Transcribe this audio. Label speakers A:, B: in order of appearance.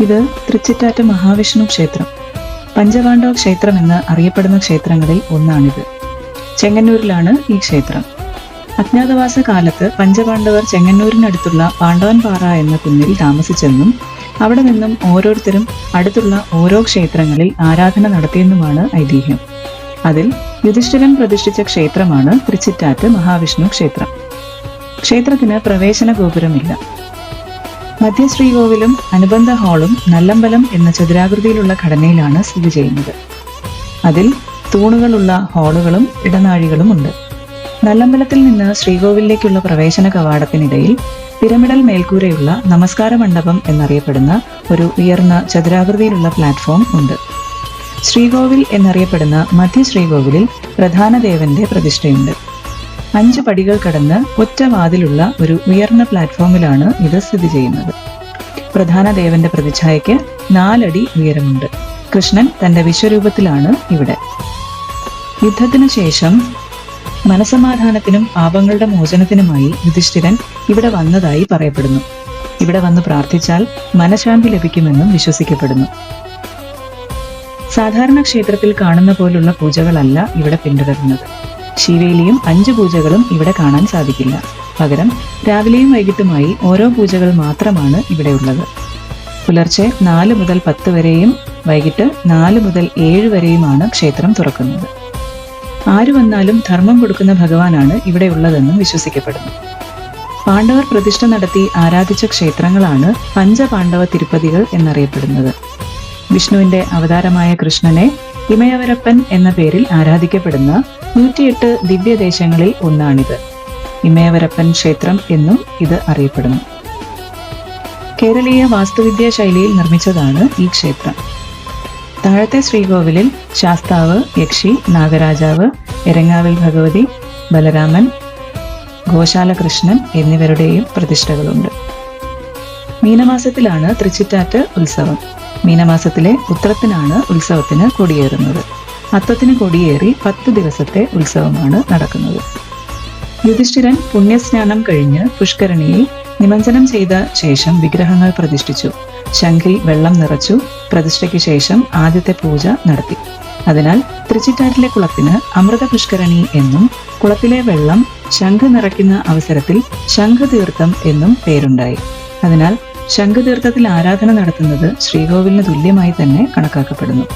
A: ഇത് തൃച്ചിറ്റാറ്റ മഹാവിഷ്ണു ക്ഷേത്രം. പഞ്ചപാണ്ഡവ ക്ഷേത്രം എന്ന് അറിയപ്പെടുന്ന ക്ഷേത്രങ്ങളിൽ ഒന്നാണിത്. ചെങ്ങന്നൂരിലാണ് ഈ ക്ഷേത്രം. അജ്ഞാതവാസ കാലത്ത് പഞ്ചപാണ്ഡവർ ചെങ്ങന്നൂരിനടുത്തുള്ള പാണ്ഡവൻപാറ എന്ന കുന്നിൽ താമസിച്ചെന്നും അവിടെ നിന്നും ഓരോരുത്തരും അടുത്തുള്ള ഓരോ ക്ഷേത്രങ്ങളിൽ ആരാധന നടത്തിയെന്നുമാണ് ഐതിഹ്യം. അതിൽ യുധിഷ്ഠിരൻ പ്രതിഷ്ഠിച്ച ക്ഷേത്രമാണ് തൃച്ചിറ്റാറ്റ് മഹാവിഷ്ണു ക്ഷേത്രം. ക്ഷേത്രത്തിന് പ്രവേശന ഗോപുരമില്ല. മധ്യ ശ്രീകോവിലും അനുബന്ധ ഹാളും നല്ലമ്പലം എന്ന ചതുരാകൃതിയിലുള്ള ഘടനയിലാണ് സ്ഥിതി ചെയ്യുന്നത്. അതിൽ തൂണുകളുള്ള ഹാളുകളും ഇടനാഴികളും ഉണ്ട്. നല്ലമ്പലത്തിൽ നിന്ന് ശ്രീകോവിലേക്കുള്ള പ്രവേശന കവാടത്തിനിടയിൽ പിരമിഡൽ മേൽക്കൂരയുള്ള നമസ്കാര മണ്ഡപം എന്നറിയപ്പെടുന്ന ഒരു ഉയർന്ന ചതുരാകൃതിയിലുള്ള പ്ലാറ്റ്ഫോം ഉണ്ട്. ശ്രീകോവിൽ എന്നറിയപ്പെടുന്ന മധ്യ ശ്രീകോവിലിൽ പ്രധാന ദേവന്റെ പ്രതിഷ്ഠയുണ്ട്. അഞ്ച് പടികൾ കടന്ന് ഒറ്റ വാതിലുള്ള ഒരു ഉയർന്ന പ്ലാറ്റ്ഫോമിലാണ് ഇത് സ്ഥിതി ചെയ്യുന്നത്. പ്രധാന ദേവന്റെ പ്രതിച്ഛായയ്ക്ക് നാലടി ഉയരമുണ്ട്. കൃഷ്ണൻ തന്റെ വിശ്വരൂപത്തിലാണ് ഇവിടെ. യുദ്ധത്തിനു ശേഷം മനസമാധാനത്തിനും പാപങ്ങളുടെ മോചനത്തിനുമായി യുധിഷ്ഠിരൻ ഇവിടെ വന്നതായി പറയപ്പെടുന്നു. ഇവിടെ വന്ന് പ്രാർത്ഥിച്ചാൽ മനഃശാന്തി ലഭിക്കുമെന്നും വിശ്വസിക്കപ്പെടുന്നു. സാധാരണ ക്ഷേത്രത്തിൽ കാണുന്ന പോലുള്ള പൂജകളല്ല ഇവിടെ പിന്തുടരുന്നത്. ശിവേലിയും അഞ്ച് പൂജകളും ഇവിടെ കാണാൻ സാധിക്കില്ല. പകരം രാവിലെയും വൈകിട്ടുമായി ഓരോ പൂജകൾ മാത്രമാണ് ഇവിടെ ഉള്ളത്. പുലർച്ചെ നാല് മുതൽ പത്ത് വരെയും വൈകിട്ട് നാല് മുതൽ ഏഴ് വരെയുമാണ് ക്ഷേത്രം തുറക്കുന്നത്. ആര് വന്നാലും ധർമ്മം കൊടുക്കുന്ന ഭഗവാനാണ് ഇവിടെ ഉള്ളതെന്നും വിശ്വസിക്കപ്പെടുന്നു. പാണ്ഡവർ പ്രതിഷ്ഠ നടത്തി ആരാധിച്ച ക്ഷേത്രങ്ങളാണ് പഞ്ചപാണ്ഡവ തിരുപ്പതികൾ എന്നറിയപ്പെടുന്നത്. വിഷ്ണുവിന്റെ അവതാരമായ കൃഷ്ണനെ ഇമയവരപ്പൻ എന്ന പേരിൽ ആരാധിക്കപ്പെടുന്ന നൂറ്റിയെട്ട് ദിവ്യദേശങ്ങളിൽ ഒന്നാണിത്. ഇമയവരപ്പൻ ക്ഷേത്രം എന്നും ഇത് അറിയപ്പെടുന്നു. കേരളീയ വാസ്തുവിദ്യാ ശൈലിയിൽ നിർമ്മിച്ചതാണ് ഈ ക്ഷേത്രം. താഴത്തെ ശ്രീകോവിലിൽ ശാസ്താവ് യക്ഷി നാഗരാജാവ് എരങ്ങാവിൽ ഭഗവതി ബലരാമൻ ഗോശാലകൃഷ്ണൻ എന്നിവരുടെയും പ്രതിഷ്ഠകളുണ്ട്. മീനമാസത്തിലാണ് തൃച്ചിറ്റാറ്റ് ഉത്സവം. മീനമാസത്തിലെ ഉത്രത്തിനാണ് ഉത്സവത്തിന് കൊടിയേറുന്നത്. അത്തത്തിന് കൊടിയേറി പത്ത് ദിവസത്തെ ഉത്സവമാണ് നടക്കുന്നത്. യുധിഷ്ഠിരൻ പുണ്യസ്നാനം കഴിഞ്ഞ് പുഷ്കരണിയിൽ നിമഞ്ജനം ചെയ്ത ശേഷം വിഗ്രഹങ്ങൾ പ്രതിഷ്ഠിച്ചു. ശംഖിൽ വെള്ളം നിറച്ചു പ്രതിഷ്ഠയ്ക്ക് ശേഷം ആദ്യത്തെ പൂജ നടത്തി. അതിനാൽ തൃച്ചിറ്റാറ്റിലെ കുളത്തിന് അമൃത പുഷ്കരണി എന്നും കുളത്തിലെ വെള്ളം ശംഖ് നിറയ്ക്കുന്ന അവസരത്തിൽ ശംഖ് തീർത്ഥം എന്നും പേരുണ്ടായി. അതിനാൽ ശംഖുതീർത്ഥത്തിൽ ആരാധന നടത്തുന്നത് ശ്രീകോവിലിന് തുല്യമായി തന്നെ കണക്കാക്കപ്പെടുന്നു.